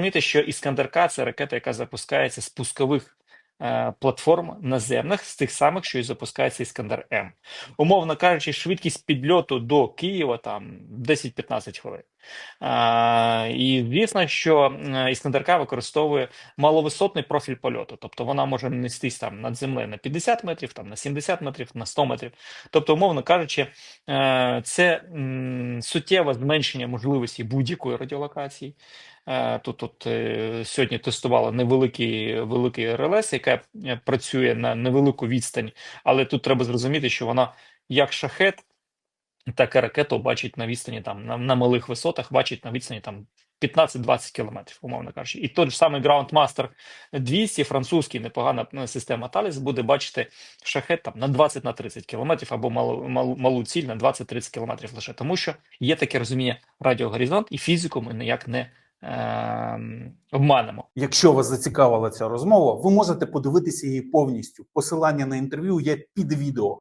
Розумієте, що Іскандер-К – це ракета, яка запускається з пускових е, платформ наземних, з тих самих, що і запускається Іскандер М. Умовно кажучи, швидкість підльоту до Києва там 10-15 хвилин. А, і звісно, що е, Іскандер-К використовує маловисотний профіль польоту, тобто вона може нестись там над землею на 50 метрів, там на 70 метрів, на 100 метрів. Тобто, умовно кажучи, е, це суттєве зменшення можливості будь-якої радіолокації. Е, Тут, тут е, сьогодні тестували невеликий великий РЛС, яка е, працює на невелику відстань, але тут треба зрозуміти, що вона як шахет, так і ракету бачить на відстані там на, на малих висотах, бачить на відстані там 15-20 кілометрів, умовно кажучи. І той же самий Groundmaster 200, французький, непогана е, система Таліс, буде бачити шахет там на 20 на 30 кілометрів або малу, малу, малу ціль на 20-30 кілометрів лише, тому що є таке розуміння радіогоризонт, і фізику ми ніяк не е, обманемо. Якщо вас зацікавила ця розмова, ви можете подивитися її повністю. Посилання на інтерв'ю є під відео.